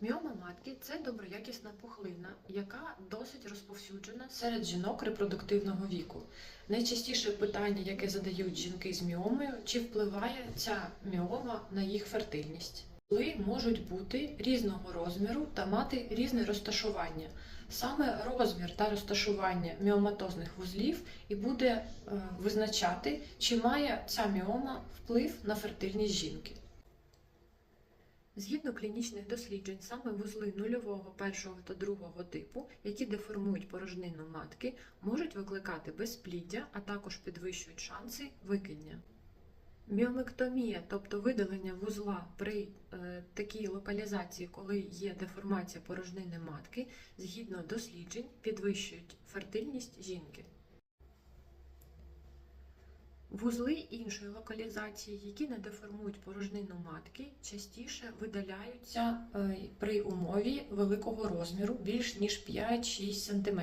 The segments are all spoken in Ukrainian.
Міома матки це доброякісна пухлина, яка досить розповсюджена серед жінок репродуктивного віку. Найчастіше питання, яке задають жінки з міомою, чи впливає ця міома на їх фертильність. Пухли можуть бути різного розміру та мати різне розташування. Саме розмір та розташування міоматозних вузлів і буде е, визначати, чи має ця міома вплив на фертильність жінки. Згідно клінічних досліджень, саме вузли нульового, першого та другого типу, які деформують порожнину матки, можуть викликати безпліддя, а також підвищують шанси викидня. Міомектомія, тобто видалення вузла при е, такій локалізації, коли є деформація порожнини матки, згідно досліджень, підвищують фертильність жінки. Вузли іншої локалізації, які не деформують порожнину матки, частіше видаляються е, при умові великого розміру більш ніж 5-6 см.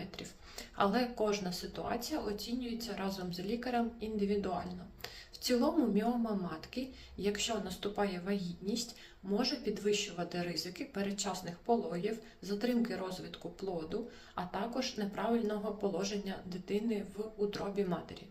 Але кожна ситуація оцінюється разом з лікарем індивідуально. В цілому міома матки, якщо наступає вагітність, може підвищувати ризики передчасних пологів, затримки розвитку плоду, а також неправильного положення дитини в утробі матері.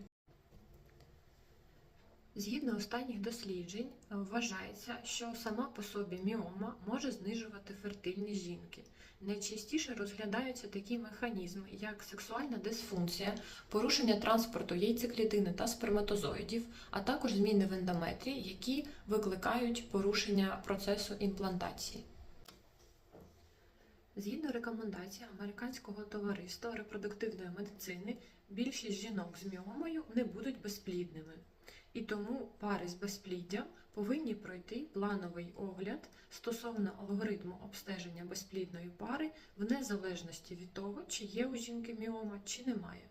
Згідно останніх досліджень, вважається, що сама по собі міома може знижувати фертильність жінки. Найчастіше розглядаються такі механізми, як сексуальна дисфункція, порушення транспорту яйцеклітини та сперматозоїдів, а також зміни в ендометрії, які викликають порушення процесу імплантації. Згідно рекомендацій Американського товариства репродуктивної медицини, більшість жінок з міомою не будуть безплідними. І тому пари з безпліддям повинні пройти плановий огляд стосовно алгоритму обстеження безплідної пари в незалежності від того, чи є у жінки міома, чи немає.